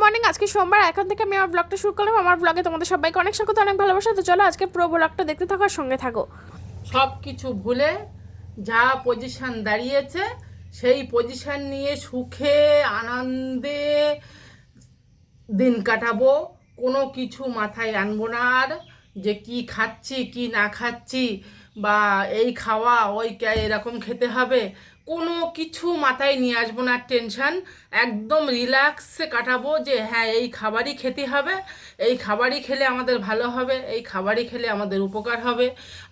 Morning আজকে সোমবার, এখন থেকে আমি আমার ব্লগটা শুরু করলাম। আমার ব্লগে তোমাদের সবাইকে অনেক স্বাগত, অনেক ভালোবাসা। তো চলো আজকে পুরো ব্লগটা দেখতে থাকো সঙ্গে থাকো। সব কিছু ভুলে যা পজিশন দাঁড়িয়েছে, সেই পজিশন নিয়ে সুখে, আনন্দে দিন কাটাবো। কোনো কিছু মাথায় আনব না আর যে কি খাচ্ছি, কি না খাচ্ছি, বা এই খাওয়া, ওই এরকম খেতে হবে। কোনো কিছু মাথায় নিয়ে আসব না টেনশন একদম রিল্যাক্সে কাটাবো যে হ্যাঁ এই খাবারই খেতে হবে, এই খাবারই খেলে আমাদের ভালো হবে, এই খাবারই খেলে আমাদের উপকার হবে,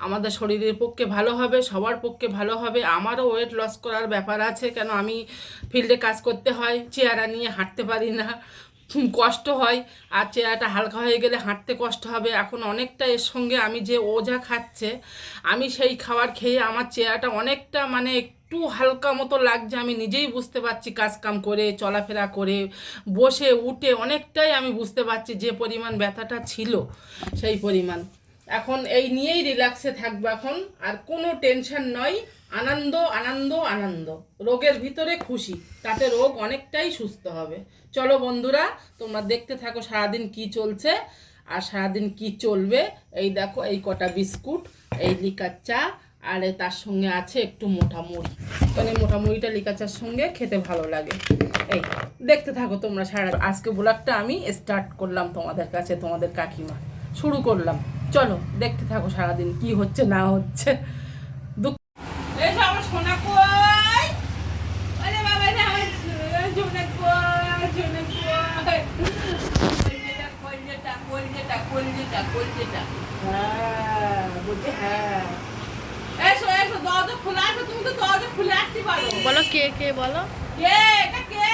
আমাদের শরীরের পক্ষে ভালো হবে, সবার পক্ষে ভালো হবে, আমারও ওয়েট লস করার ব্যাপার আছে, কেন আমি ফিল্ডে কাজ করতে হয় চেয়ারা নিয়ে হাঁটতে পারি না, কষ্ট হয়, আর চেয়ারটা হালকা হয়ে গেলে হাঁটতে কষ্ট হবে, এখন অনেকটা এর সঙ্গে আমি যে ওজা খাচ্ছে, আমি সেই খাবার খেয়ে আমার চেয়ারটা অনেকটা মানে একটু হালকা মতো লাগছে, আমি নিজেই বুঝতে পারছি কাজ কাম করে, চলাফেরা করে, বসে, উঠে অনেকটাই আমি বুঝতে পারছি যে পরিমাণ ব্যথাটা ছিল, সেই পরিমাণ। এখন এই নিয়েই রিল্যাক্সে থাকব এখন, আর কোনো টেনশন নয়, আনন্দ আনন্দ আনন্দ। রোগের ভিতরে খুশি, তাতে রোগ অনেকটাই সুস্থ হবে। চলো বন্ধুরা, তোমরা দেখতে থাকো সারাদিন কি চলছে, আর সারাদিন কি চলবে, এই দেখো এই কটা বিস্কুট, এই লিকার চা আর তার সঙ্গে আছে একটু মোটা মুড়ি এই মোটা মুড়িটা লিকার চার সঙ্গে খেতে ভালো লাগে। এই, দেখতে থাকো তোমরা সারা আজকে ব্লগটা আমি স্টার্ট করলাম তোমাদের কাছে, তোমাদের কাকিমা। শুরু করলাম। চলো, দেখতে থাকো সারাদিন কি হচ্ছে, না হচ্ছে। দুঃখ আমার হ্যাঁ এসো এসো দরজা খোলা আছে তুমি তো দরজা খুলে আসতে পারো বলো কে কে বলো? কে এটা কে?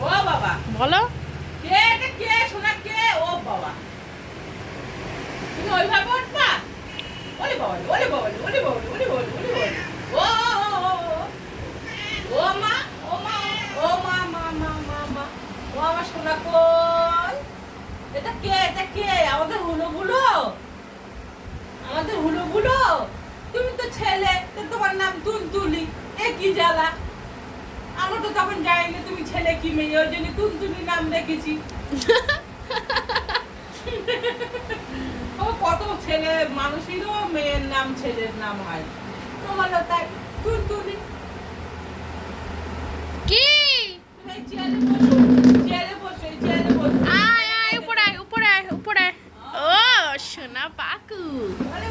ও বাবা। বলো। কে এটা কে? সোনা কে? ও বাবা। তুমি ওইভাবে উঠবা? ওরে বাবা ওরে বাবা ওরে বাবা ওরে বাবা ওরে বাবা। ও ও, ও, ও, মা ও মা ও মা মা মা মা মা। ও আমার সোনা কই এটা কে এটা কে? আমাদের হুলোগুলো আমাদের হুলোগুলো তুমি তো ছেলে তোমার নাম তুলতুলি এ কি জ্বালা? আমরা তো তখন জানি না তুমি ছেলে কি মেয়ে ওই জন্য তুলতুলি নাম রেখেছি। ও কত ছেলে মানুষেরও মেয়ের নাম ছেলের নাম হয়। তোমারও তাই তুলতুলি কি? তুমি চেয়ারে পাকু আরে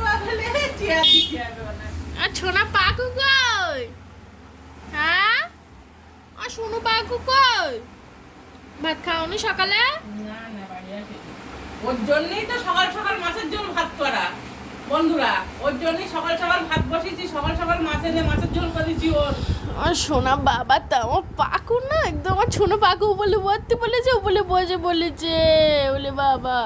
সোনা পাকু কই হ্যাঁ আর সোনু পাকু কই ভাত খাওনি সকালে না না বাড়ি আসে ওর জন্যই তো সকাল সকাল মাছের ঝোল ভাত করা বন্ধুরা ওর জন্যই সকাল সকাল ভাত বসেছি সকাল সকাল মাছ এনে মাছের ঝোল করেছি ওর আর সোনা বাবা তো আমার পাকু না একদম আমার ছোনো পাকু বলে বলতে বলেছে ও বলে বসে বলেছে বলে বাবা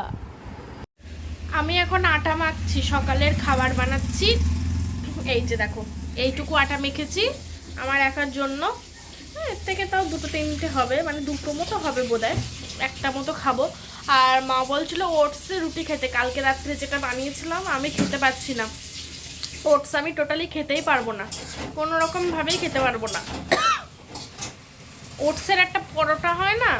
আমি এখন আটা মাখছি সকালের খাবার বানাচ্ছি। এই যে দেখো এইটুকু আটা মেখেছি আমার একার জন্য। হ্যাঁ, এর থেকে তাও দুটো তিনটে হবে মানে দুটো মতো হবে বোধহয়। একটা মতো খাব। আর মা বলছিল ওটসে রুটি খেতে। কালকে রাত্রে যেটা বানিয়েছিলাম আমি খেতে পারছি না। ওটস আমি টোটালি খেতেই পারব না। কোনো রকমভাবেই খেতে পারব না। ওটসের একটা পরোটা হয় না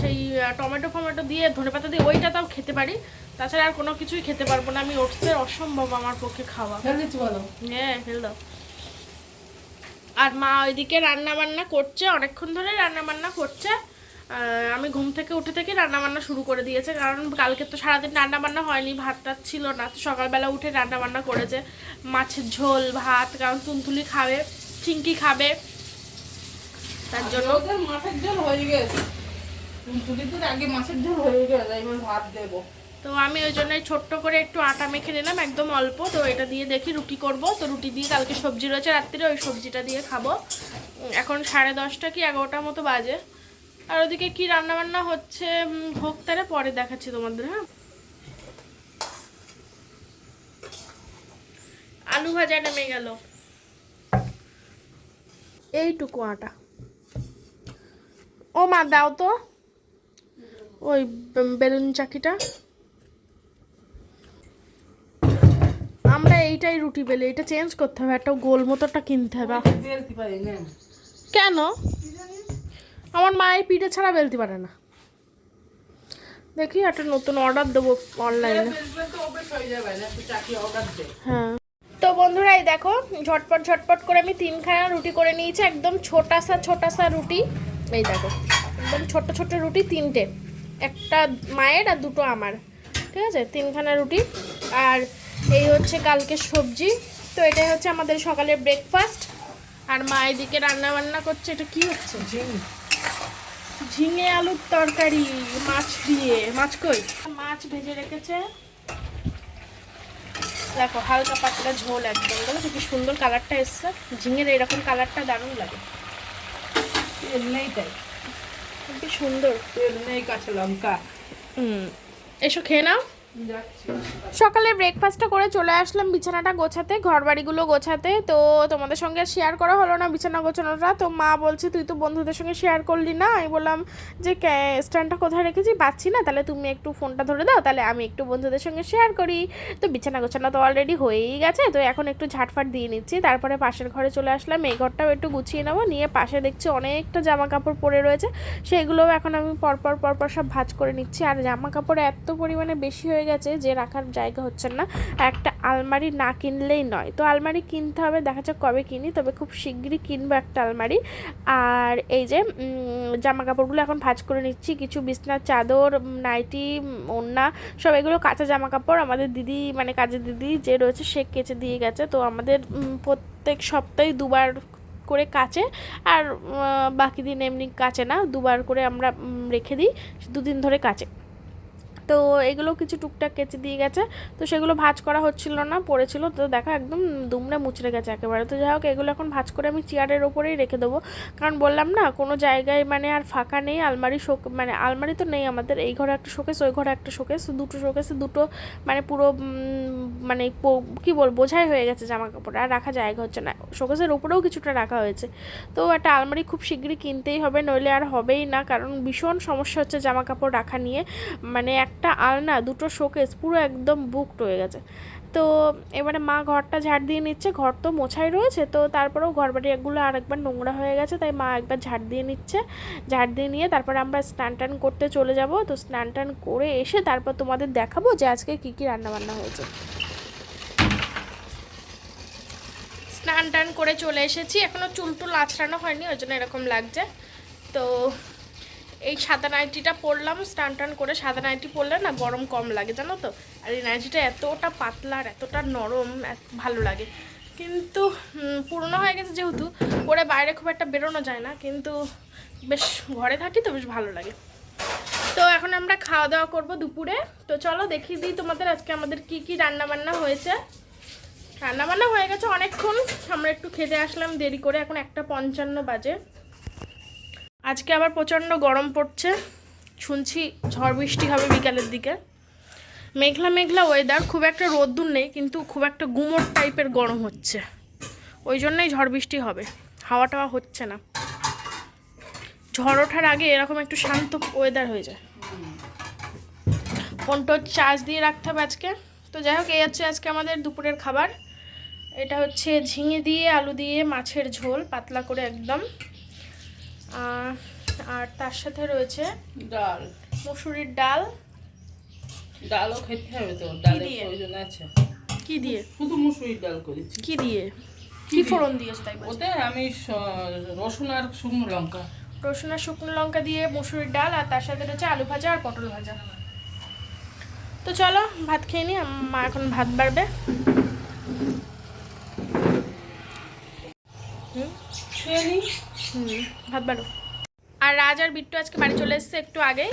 সেই টমেটো ফমেটো দিয়ে ধনেপাতা দিয়ে ওইটা তাও খেতে পারি। তাছাড়া আর কোনো কিছুই খেতে পারব না। আমি ওটসের অসম্ভব আমার পক্ষে খাওয়া। বলো হ্যাঁ ফেল দাও। আর মা ওইদিকে রান্না বান্না করছে অনেকক্ষণ ধরে রান্না বান্না করছে আমি ঘুম থেকে উঠে থেকে রান্না বান্না শুরু করে দিয়েছে। কারণ কালকে তো সারাদিন রান্না বান্না হয়নি ভাত টাত ছিল না। তো সকালবেলা উঠে রান্না বান্না করেছে। মাছের ঝোল ভাত কারণ তুলতুলি খাবে চিংকি খাবে। তার জন্য মাছের ঝোল হয়ে গেছে। আগে মাছের ঝোল হয়ে গেছে এবার ভাত দেবো। তো আমি ওই জন্য ছোট্ট করে একটু আটা মেখে নিলাম, একদম অল্প। তো এটা দিয়ে দেখি রুটি করব। তো রুটি দিয়ে কালকে সবজি রয়েছে রাত্রিরে, ওই সবজিটা দিয়ে খাব। এখন সাড়ে দশটা কি এগারোটার মতো বাজে। আর ওদিকে কি রান্না বান্না হচ্ছে হোক তারে পরে দেখাচ্ছি তোমাদের হ্যাঁ? আলু ভাজা নেমে গেল। এইটুকু আটা। ও মা, দাও তো। ওই বেলুন চাকিটা। আমরা এইটাই রুটি বেলে এটা চেঞ্জ করতে হবে একটা গোল মতোটা কিনতে হবে। কেন? আমার মা এই পিঠে ছাড়া বেলতে পারে না। দেখি একটা নতুন অর্ডার দেবো অনলাইনে হয়ে হ্যাঁ। তো বন্ধুরা এই দেখো ঝটপট ঝটপট করে আমি তিনখানা রুটি করে নিয়েছি একদম ছোটাসা ছোটাসা রুটি। এই দেখো একদম ছোট ছোট রুটি তিনটে। একটা মায়ের আর দুটো আমার ঠিক আছে? তিনখানা রুটি আর এই হচ্ছে কালকে সবজি। তো এটাই হচ্ছে আমাদের সকালের ব্রেকফাস্ট আর মা এদিকে রান্না বান্না করছে এটা কি হচ্ছে? ঝিঙে। ঝিঙে আলুর তরকারি মাছ দিয়ে। মাছ কই? মাছ ভেজে রেখেছে। দেখো হালকা পাতলা ঝোল একদম দেখো কি সুন্দর কালারটা এসছে। ঝিঙের এরকম কালারটা দারুণ লাগে। তেল নেই তাই। কি সুন্দর। তেল নেই কাঁচা লঙ্কা। হুম এসো খেয়ে নাও। সকালে ব্রেকফাস্টটা করে চলে আসলাম বিছানাটা গোছাতে ঘর বাড়িগুলো গোছাতে। তো তোমাদের সঙ্গে শেয়ার করা হলো না বিছানা গোছানোটা। তো মা বলছে, তুই তো বন্ধুদের সঙ্গে শেয়ার করলি না। আমি বললাম, যে স্ট্যান্ডটা কোথায় রেখেছি পাচ্ছি না, তাহলে তুমি একটু ফোনটা ধরে দাও, তাহলে আমি একটু বন্ধুদের সঙ্গে শেয়ার করি। তো বিছানা গোছানো তো অলরেডি হয়েই গেছে। তো এখন একটু ঝাটফাট দিয়ে নিচ্ছি। তারপরে পাশের ঘরে চলে আসলাম। এই ঘরটাও একটু গুছিয়ে নেব। নিয়ে পাশে দেখছি অনেকটা জামা কাপড় পরে রয়েছে। সেগুলোও এখন আমি পরপর পরপর সব ভাঁজ করে নিচ্ছি। আর জামা কাপড় এত পরিমাণে বেশি হয়ে গেছে যে রাখার জায়গা হচ্ছে না, একটা আলমারি না কিনলেই নয়। তো আলমারি কিনতে হবে, দেখা যাক কবে কিনি, তবে খুব শিগগিরই কিনবো একটা আলমারি। আর এই যে জামা কাপড়গুলো এখন ভাঁজ করে নিচ্ছি, কিছু বিছনার চাদর নাইটি ওড়না, সব এগুলো কাঁচা জামা কাপড় আমাদের দিদি মানে কাজের দিদি যে রয়েছে, সে কেচে দিয়ে গেছে। তো আমাদের প্রত্যেক সপ্তাহে দুবার করে কাচে, আর বাকি দিন এমনি কাচে না, দুবার করে আমরা রেখে দিই, দুদিন ধরে কাচে। তো এগুলো কিছু টুকটাক কেচে দিয়ে গেছে। তো সেগুলো ভাজ করা হচ্ছিল না, পড়েছিল। তো দেখো একদম দুমড়ে মুচড়ে গেছে একেবারে। তো যাই হোক, এগুলো এখন ভাজ করে আমি চেয়ারের ওপরেই রেখে দেবো। কারণ বললাম না, কোনো জায়গায় মানে আর ফাঁকা নেই, আলমারি শোক মানে আলমারি তো নেই আমাদের। এই ঘরে একটা শোকেস, ওই ঘরে একটা শোকেস। দুটো শোকেসে দুটো মানে পুরো মানে কি বল বোঝাই হয়ে গেছে জামা কাপড় আর রাখা জায়গা হচ্ছে না। শোকেসের ওপরেও কিছুটা রাখা হয়েছে। তো একটা আলমারি খুব শীঘ্রই কিনতেই হবে, নইলে আর হবেই না। কারণ ভীষণ সমস্যা হচ্ছে জামা কাপড় রাখা নিয়ে। মানে একটা আলনা, দুটো শোকেস পুরো একদম বুকড হয়ে গেছে। তো এবারে মা ঘরটা ঝাড় দিয়ে নিচ্ছে, ঘর তো মোছাই রয়েছে, তো তারপরেও ঘর বাড়িগুলো আর একবার নোংরা হয়ে গেছে, তাই মা একবার ঝাড় দিয়ে নিচ্ছে। ঝাড় দিয়ে নিয়ে তারপরে আমরা স্নান টান করতে চলে যাব, তো স্নান টান করে এসে তারপর তোমাদের দেখাবো যে আজকে কী কী রান্নাবান্না হয়েছে। স্নান টান করে চলে এসেছি এখনও চুল টুল আছড়ানো হয়নি, ওই জন্য এরকম লাগছে। তো এই সাদা নাইটিটা পরলাম স্টান টান করে সাদা নাইটি পরলে না গরম কম লাগে, জানো তো? আর এই নাইটিটা এতটা পাতলা আর এতটা নরম ভালো লাগে। কিন্তু পুরনো হয়ে গেছে যেহেতু, পরে বাইরে খুব একটা বেরোনো যায় না, কিন্তু বেশ ঘরে থাকি তো বেশ ভালো লাগে। তো এখন আমরা খাওয়া দাওয়া করব দুপুরে। তো চলো দেখিয়ে দিই তোমাদের আজকে আমাদের কি কি রান্না বান্না হয়েছে। রান্না বান্না হয়ে গেছে অনেকক্ষণ, আমরা একটু খেতে আসলাম দেরি করে, এখন একটা পঞ্চান্ন বাজে। আজকে আবার প্রচণ্ড গরম পড়ছে। শুনছি ঝড় বৃষ্টি হবে বিকালের দিকে। মেঘলা মেঘলা ওয়েদার খুব একটা রোদ্দুর নেই, কিন্তু খুব একটা গুমোট টাইপের গরম হচ্ছে। ওই জন্যই ঝড় বৃষ্টি হবে। হাওয়া টাওয়া হচ্ছে না। ঝড় ওঠার আগে এরকম একটু শান্ত ওয়েদার হয়ে যায়। ফোনটা চার্জ দিয়ে রাখতে হবে আজকে। তো যাই হোক, এই হচ্ছে আজকে আমাদের দুপুরের খাবার। এটা হচ্ছে ঝিঙে দিয়ে, আলু দিয়ে, মাছের ঝোল, পাতলা করে একদম। আর তার সাথে রয়েছে ডাল। মুসুরির ডাল। ডালও খেতে হবে তো ডালের? প্রয়োজন আছে। কি দিয়ে? শুধু মুসুরির ডাল করেছি। কি দিয়ে? কি ফোড়ন দিয়েছে তাই? ওতে আমি রসুন আর শুকনো লঙ্কা। রসুন আর শুকনো লঙ্কা দিয়ে মুসুরির ডাল আর তার সাথে রয়েছে আলু ভাজা আর পটল ভাজা। তো চলো ভাত খেয়ে নি মা এখন ভাত বাড়বে। হুম? খেয়ে নিই বাড়ো। আর রাজ আর বিট্টু আজকে বাড়ি চলে এসছে একটু আগেই।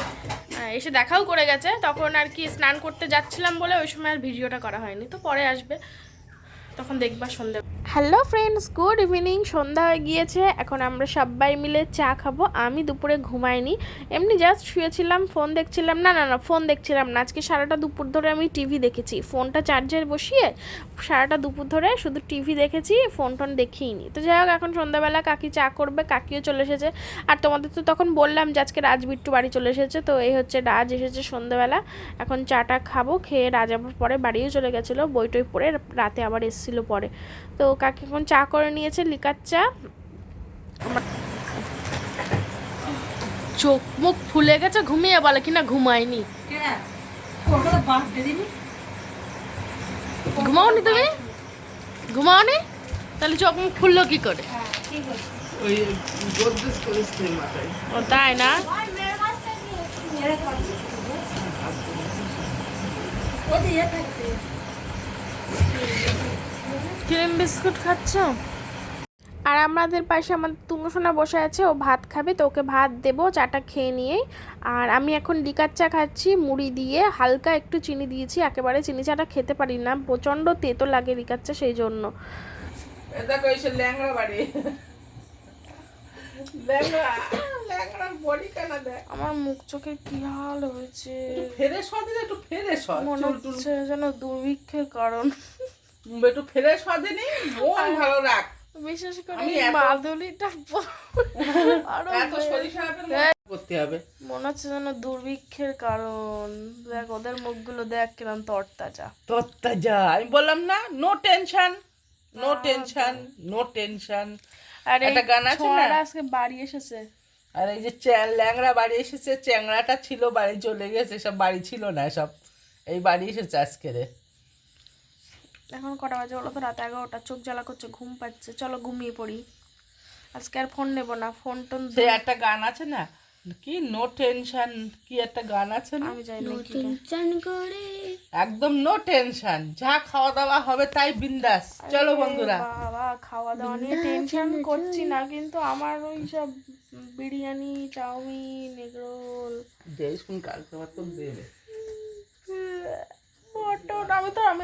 এসে দেখাও করে গেছে। তখন আর কি স্নান করতে যাচ্ছিলাম বলে ওই সময় আর ভিডিওটা করা হয়নি। তো পরে আসবে। তখন দেখবা সন্ধ্যে হ্যালো ফ্রেন্ডস, গুড ইভিনিং। সন্ধ্যা হয়ে গিয়েছে, এখন আমরা সবাই মিলে চা খাব। আমি দুপুরে ঘুমাইনি, এমনি জাস্ট শুয়েছিলাম ফোন দেখছিলাম। না না না ফোন দেখছিলাম না। আজকে সারাটা দুপুর ধরে আমি টিভি দেখেছি। ফোনটা চার্জার বসিয়ে সারাটা দুপুর ধরে শুধু টিভি দেখেছি ফোন টোন দেখিইনি। তো যাই হোক, এখন সন্ধ্যাবেলা কাকি চা করবে, কাকিও চলে এসেছে। আর তোমাদের তো তখন বললাম যে আজকে রাজ বিট্টু বাড়ি চলে এসেছে, তো এই হচ্ছে রাজ এসেছে সন্ধ্যাবেলা। এখন চাটা খাব, খেয়ে রাজ আবার পরে বাড়িও চলে গেছিল বই টই পড়ে, রাতে আবার এসেছিল পরে। তো কাকি এখন চা করে নিয়েছে লিকার চা। আমার- চোখ মুখ ফুলে গেছে ঘুমিয়ে বলে কিনা ঘুমায়নি। ঘুমাওনি তুমি? ঘুমাওনি? তাহলে চোখ মুখ ফুললো কি করে? মাথায় ও তাই না? ক্রিম বিস্কুট খাচ্ছ? আর আমাদের পাশে আমাদের তুঙ্গসোনা বসে আছে ও ভাত খাবে তো ওকে ভাত দেবো চাটা খেয়ে নিয়েই। আর আমি এখন লিকার চা খাচ্ছি মুড়ি দিয়ে হালকা একটু চিনি দিয়েছি একেবারে চিনি চাটা খেতে পারি না প্রচণ্ড তেতো লাগে লিকার চা সেই জন্য। আমার মুখ চোখের কি হাল হয়েছে? হয় মনে হচ্ছে যেন দুর্ভিক্ষের কারণ। একটু ফ্রেশ মন ভালো রাখ। বিশেষ করে আরও এত শরীর খারাপের। করতে হবে। মনে হচ্ছে যেন দুর্ভিক্ষের কারণ। দেখ ওদের মুখগুলো দেখ কিরম তরতাজা। তত্তা যা আমি বললাম না no tension no tension no tension আর একটা গান আছে না? আজকে বাড়ি এসেছে। আর এই যে ল্যাংড়া বাড়ি এসেছে চ্যাংড়াটা ছিল বাড়ি চলে গেছে সব বাড়ি ছিল না সব। এই বাড়ি এসেছে আজকে রে। এখন কটা বাজে? বলো তো রাত এগারোটা চোখ জ্বালা করছে ঘুম পাচ্ছে। চলো ঘুমিয়ে পড়ি। আজকে আর ফোন নেব না ফোন টোন সে একটা গান আছে না? কি? নো টেনশন কি একটা গান আছে না? আমি জানি না কি গান। একদম নো টেনশন যা খাওয়া দাওয়া হবে তাই বিন্দাস। চলো বন্ধুরা। বাবা খাওয়া দাওয়া নিয়ে টেনশন করছি না কিন্তু আমার ওই সব বিরিয়ানি চাউমিন এগরোল দেখুন কালকে তো দেবে। মটন আমি তো আমি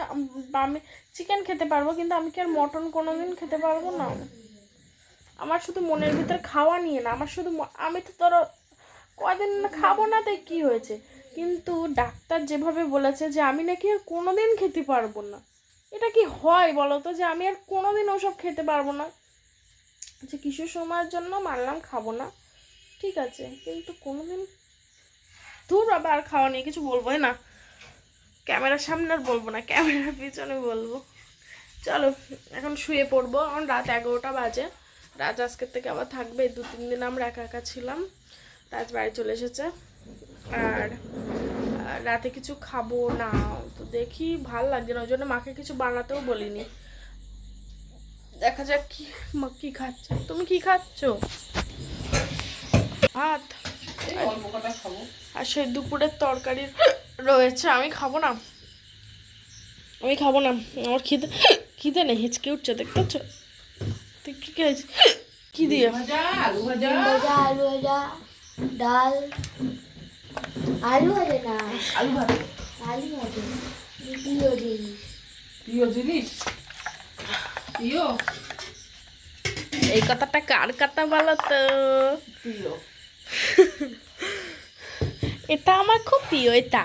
আমি চিকেন খেতে পারব, কিন্তু আমি কি আর মটন কোনো দিন খেতে পারব না? আমার শুধু মনের ভিতর খাওয়া নিয়ে না, আমার শুধু আমি তো তোর কদিন খাব না তাই কী হয়েছে? কিন্তু ডাক্তার যেভাবে বলেছে যে আমি নাকি আর কোনো দিন খেতে পারব না। এটা কি হয় বলো তো যে আমি আর কোনো দিন ওসব খেতে পারব না? যে কিছু সময়ের জন্য মানলাম খাব না। ঠিক আছে, কিন্তু কোনোদিন দূর বাবা আর খাওয়া নিয়ে কিছু বলবোই না। ক্যামেরার সামনে আর বলব না ক্যামেরার পিছনে বলব। চলো এখন শুয়ে পড়ব। এখন রাত এগারোটা বাজে। রাজ আজকের থেকে আবার থাকবে। দু তিন দিন আমরা একা একা ছিলাম। রাজ বাড়ি চলে এসেছে। আর রাতে কিছু খাব না তো দেখি ভালো লাগছে না। ওই জন্য মাকে কিছু বানাতেও বলিনি। দেখা যাক কি মা কি খাচ্ছে। তুমি কি খাচ্ছ? ভাত। আর সেই দুপুরের তরকারি রয়েছে আমি খাব না। আমি খাব না আমার খিদে খিদে নেই হিচকে উঠছে দেখতেছ তুই কি খেয়েছিস? কি দিয়ে? ভাজা আলু ভাজা। ভাজা আলু ভাজা ডাল। আলু ভাজা না? আলু ভাজা। আলু ভাজা। প্রিয় জিনিস। প্রিয় জিনিস? প্রিয় এই কথাটা কার কথা বলো তো? প্রিয় এটা আমার খুব প্রিয় এটা।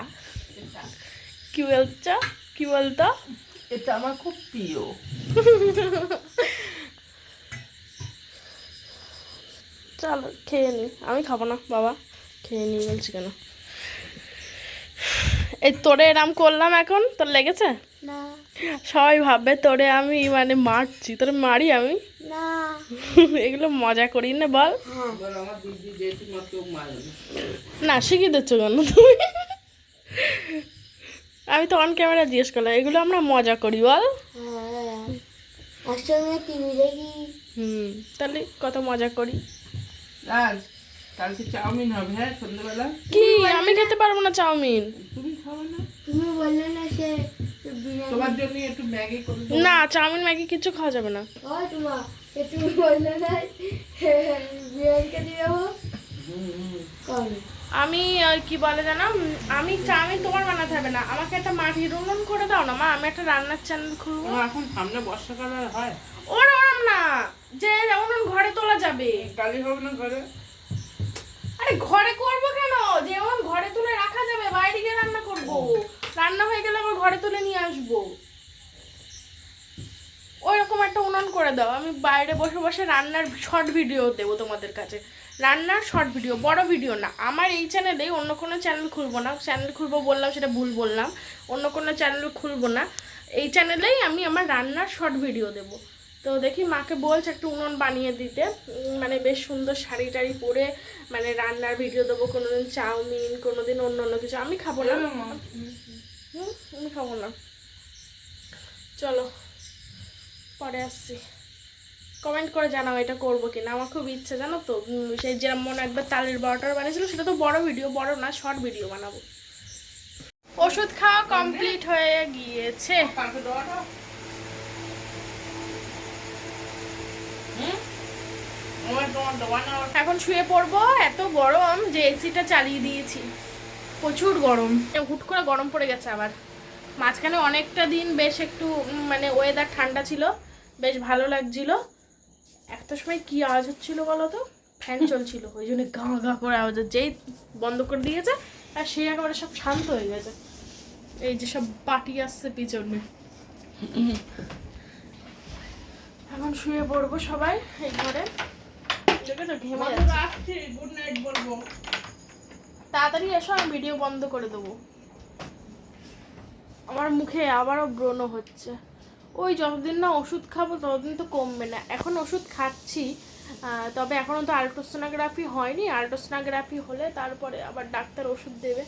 কি বলছো? কি বলতো? এটা আমার খুব প্রিয়। চলো খেয়ে নি। আমি খাব না বাবা। খেয়ে নি বলছি কেন? এই তোরে এরাম করলাম এখন? তোর লেগেছে? না। সবাই ভাববে তোরে আমি মানে মারছি। তোরে মারি আমি? না। এগুলো মজা করি না বল। হ্যাঁ। না শিখিয়ে দিচ্ছ কেন তুমি? আমি তো অন ক্যামেরা জিজ্ঞেস করলাম এগুলো আমরা মজা করি বল। হ্যাঁ একসঙ্গে টিভি দেখি। হুম তাহলে কত মজা করি। রাজ কালকে চাউমিন হবে হ্যাঁ সন্ধ্যেবেলা? কি? আমি খেতে পারব না চাউমিন। তুমি খাবে না? তুমি বললে না সে তোমার জন্য একটু ম্যাগি করে না চাউমিন ম্যাগি কিছু খাওয়া যাবে না। ও তোমা তুমি বললে না বিরিয়ানি খেতে যাব হুম, হুম। কবে? আমি কি বলে জানো আমি চাউমিন তোমার বানাতে হবে না। আমাকে একটা মাটির উনুন করে দাও না মা। আমি একটা রান্নার চ্যানেল খুলবো। এখন সামনে বর্ষাকাল আর হয়। ওর ওরম না যে উনুন ঘরে তোলা যাবে। কালি হবে না ঘরে। আরে ঘরে করব কেন? যে যেমন ঘরে তুলে রাখা যাবে বাইরে গিয়ে রান্না করব। রান্না হয়ে গেলে আবার ঘরে তুলে নিয়ে আসব ওইরকম একটা উনান করে দাও। আমি বাইরে বসে বসে রান্নার শর্ট ভিডিও দেবো তোমাদের কাছে। রান্নার শর্ট ভিডিও বড় ভিডিও না। আমার এই চ্যানেলেই অন্য কোনো চ্যানেল খুলবো না। চ্যানেল খুলবো বললাম সেটা ভুল বললাম। অন্য কোনো চ্যানেল খুলবো না। এই চ্যানেলেই আমি আমার রান্নার শর্ট ভিডিও দেবো। তো দেখি মাকে বলছে একটু উনুন বানিয়ে দিতে। মানে বেশ সুন্দর শাড়ি টাড়ি পরে মানে রান্নার ভিডিও দেবো। কোনোদিন চাউমিন কোনোদিন অন্য অন্য কিছু। আমি খাব না। হুম আমি খাব না। চলো। পরে আসছি। কমেন্ট করে জানাও এটা করব কিনা। আমার খুব ইচ্ছে, জানো তো? সেই মনে একবার তালের বড়টার বানিয়েছিল, সেটা তো বড় ভিডিও বড় না শর্ট ভিডিও বানাবো। ওষুধ খাওয়া কমপ্লিট হয়ে গিয়েছে। এখন শুয়ে পড়ব, এত গরম যে এসিটা চালিয়ে দিয়েছি। প্রচুর গরম। হুট করে গরম পড়ে গেছে আবার। মাঝখানে অনেকটা দিন বেশ একটু মানে ওয়েদার ঠান্ডা ছিল। বেশ ভালো লাগছিল। একটা সময় কি আওয়াজ হচ্ছিল বলো তো ফ্যান চলছিল ওই জন্য গা গা করে আওয়াজ হচ্ছে। যেই বন্ধ করে দিয়েছে আর সেই একেবারে সব শান্ত হয়ে গেছে। এই যে সব পাটি আসছে পিছনে। এখন শুয়ে পড়ব সবাই এই ঘরে। তাড়াতাড়ি এসো আমি ভিডিও বন্ধ করে দেবো। আমার মুখে আবারও ব্রণ হচ্ছে। ওই যতদিন না ওষুধ খাব ততদিন তো কমবে না। এখন ওষুধ খাচ্ছি তবে এখনও তো আল্ট্রাসোনোগ্রাফি হয়নি। আল্ট্রাসোনোগ্রাফি হলে তারপরে আবার ডাক্তার ওষুধ দেবে।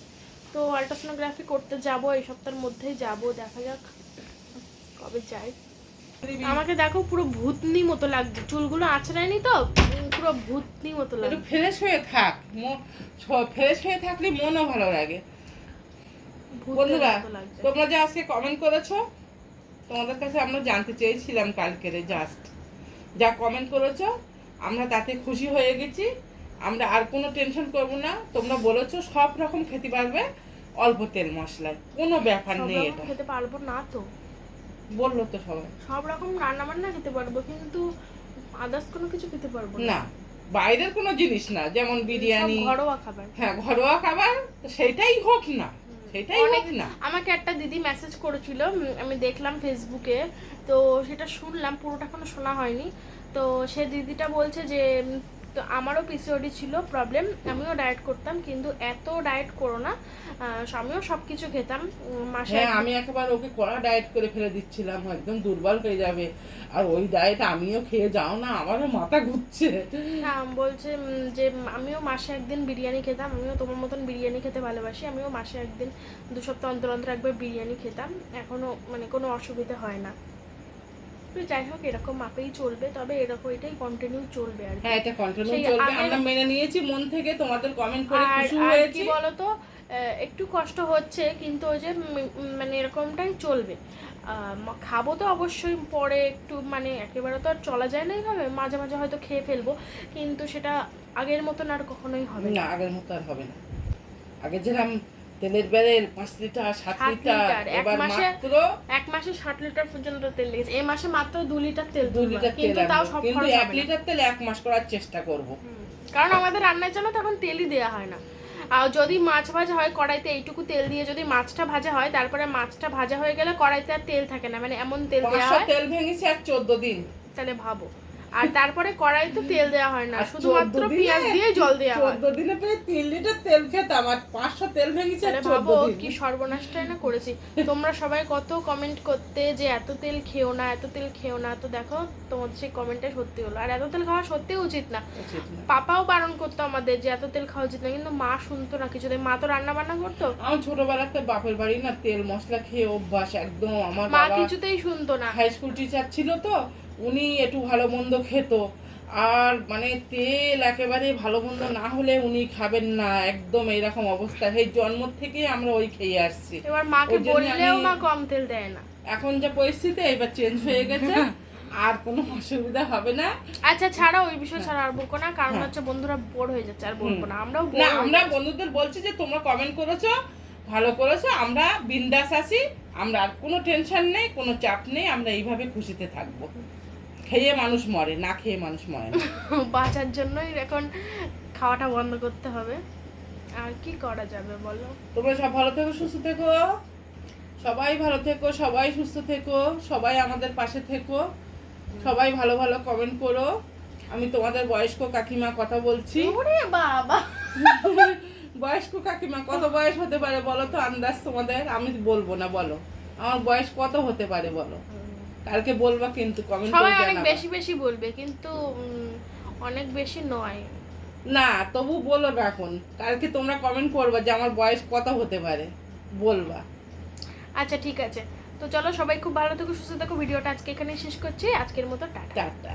তো আল্ট্রাসোনোগ্রাফি করতে যাব এই সপ্তাহের মধ্যেই যাব দেখা যাক কবে যাই। আমাকে দেখো পুরো ভূতনি মতো লাগছে। চুলগুলো আঁচড়ায়নি তো? পুরো ভূতনি মতো একটু লাগছে। ফ্রেশ হয়ে থাক। ফ্রেশ হয়ে থাকলে মনও ভালো লাগে। বন্ধুরা তোমরা যে আজকে কমেন্ট করেছ তোমাদের কাছে আমরা জানতে চেয়েছিলাম কালকের জাস্ট। যা কমেন্ট করেছ আমরা তাতে খুশি হয়ে গেছি। আমরা আর কোনো টেনশন করব না। তোমরা বলেছ সব রকম খেতে পারবে অল্প তেল মশলায়। কোনো ব্যাপার নেই এটা। খেতে পারব না তো। বলল তো সবাই। সব রকম রান্না বান্না খেতে পারব কিন্তু আদার্স কোনো কিছু খেতে পারব না। বাইরের কোনো জিনিস না যেমন বিরিয়ানি। ঘরোয়া খাবার। হ্যাঁ ঘরোয়া খাবার সেটাই হোক না। সেটাই অনেক- না। আমাকে একটা দিদি মেসেজ করেছিল আমি দেখলাম ফেসবুকে তো সেটা শুনলাম পুরোটা এখনও শোনা হয়নি। তো সে দিদিটা বলছে যে তো আমারও পিসিওডি ছিল প্রবলেম আমিও ডায়েট করতাম কিন্তু এত ডায়েট করো না আমিও সব কিছু খেতাম মাসে হ্যাঁ আমি একবার ওকে কড়া ডায়েট করে ফেলে দিচ্ছিলাম একদম দুর্বল হয়ে যাবে। আর ওই ডায়েট আমিও খেয়ে যাও না আমারও মাথা ঘুরছে। হ্যাঁ বলছে যে আমিও মাসে একদিন বিরিয়ানি খেতাম আমিও তোমার মতন বিরিয়ানি খেতে ভালোবাসি আমিও মাসে একদিন দু সপ্তাহ অন্তর অন্তর একবার বিরিয়ানি খেতাম এখনও মানে কোনো অসুবিধা হয় না। তো যাই হোক এরকম মাপেই চলবে তবে এরকম এটাই কন্টিনিউ চলবে আর হ্যাঁ এটা কন্টিনিউ চলবে। আমরা মেনে নিয়েছি মন থেকে তোমাদের কমেন্ট করে খুশি হয়েছি। আহ, একটু কষ্ট হচ্ছে কিন্তু ওই যে মানে এরকমটাই চলবে। খাব তো অবশ্যই পরে একটু মানে একেবারে তো আর চলা যায় না এইভাবে মাঝে মাঝে হয়তো খেয়ে ফেলব কিন্তু সেটা আগের মতন আর কখনোই হবে না। না আগের মতো আর হবে না। আগে যেরকম তেলের ব্যারেল পাঁচ লিটার সাত লিটার, এবার মাত্র এক মাসে ষাট লিটার পর্যন্ত তেল লেগেছে। এই মাসে মাত্র দু লিটার তেল দু লিটার তেল তাও সব কিন্তু এক লিটার তেল এক মাস করার চেষ্টা করব। কারণ আমাদের রান্নার জন্য তখন তেলই দেওয়া হয় না। আর যদি মাছ ভাজা হয় কড়াইতে এইটুকু তেল দিয়ে যদি মাছটা ভাজা হয় তারপরে মাছটা ভাজা হয়ে গেলে কড়াইতে আর তেল থাকে না। মানে এমন তেল দেওয়া হয়। তেল ভেঙেছে আর চোদ্দ দিন। তাহলে ভাবো। আর তারপরে কড়াইতে তেল দেওয়া হয় না শুধুমাত্র পেঁয়াজ দিয়ে জল দেওয়া হয়। চোদ্দ দিনে প্রায় তিন লিটার তেল খেতাম আর পাঁচশো তেল ভেঙেছে আর তাহলে চোদ্দ ভাবো দিন। কি সর্বনাশটাই না করেছি। তোমরা সবাই কত কমেন্ট করতে যে এত তেল খেও না এত তেল খেও না তো দেখো তোমাদের সেই কমেন্টটা সত্যি হলো। আর এত তেল খাওয়া সত্যি উচিত না। পাপাও বারণ করতো আমাদের যে এত তেল খাওয়া উচিত না কিন্তু মা শুনতো না কিছুতেই মা তো রান্না বান্না করতো? আমার ছোটবেলাতে বাপের বাড়ি না তেল মশলা খেয়ে অভ্যাস একদম আমার মা কিছুতেই শুনতো না। হাই স্কুল টিচার ছিল তো উনি একটু ভালো মন্দ খেত। আর মানে তেল একেবারে ভালো মন্দ না হলে উনি খাবেন না একদম এইরকম অবস্থা। সেই জন্ম থেকে আমরা ওই খেয়ে আসছি। এবার মাকে বললেও মা কম তেল দেয় না। এখন যে পরিস্থিতি এবার চেঞ্জ হয়ে গেছে। আর কোনো অসুবিধা হবে না। আচ্ছা ছাড়া ওই বিষয় ছাড়া আর বলব না কারণ হচ্ছে বন্ধুরা বোর হয়ে যাচ্ছে আর বলব না। আমরাও না আমরা বন্ধুদের বলছি যে তোমরা কমেন্ট করেছ ভালো করেছ আমরা বিন্দাস আছি আমরা আর কোনো টেনশন নেই কোনো চাপ নেই আমরা এইভাবে খুশিতে থাকব। খেয়ে মানুষ মরে না খেয়ে মানুষ মরে বাঁচার জন্যই এখন খাওয়াটা বন্ধ করতে হবে। আর কি করা যাবে বলো? তোমরা সব ভালো থেকো সুস্থ থেকো। সবাই ভালো থেকো সবাই সুস্থ থেকো সবাই আমাদের পাশে থেকো। সবাই ভালো ভালো কমেন্ট করো। আমি তোমাদের বয়স্ক কাকিমা কথা বলছি। ওরে বাবা! বয়স্ক কাকিমা কত বয়স হতে পারে বলো তো? আন্দাজ তোমাদের? আমি বলব না বলো। আমার বয়স কত হতে পারে বলো? কালকে বলবা কিন্তু কমেন্ট সবাই অনেক বেশি বেশি বলবে কিন্তু অনেক বেশি নয়। না তবু বলো এখন। কালকে তোমরা কমেন্ট করবা যে আমার বয়স কত হতে পারে। বলবা। আচ্ছা ঠিক আছে। তো চলো সবাই খুব ভালো থেকো সুস্থ থাকো। ভিডিওটা আজকে এখানে শেষ করছি। আজকের মতো টাটা। টাটা।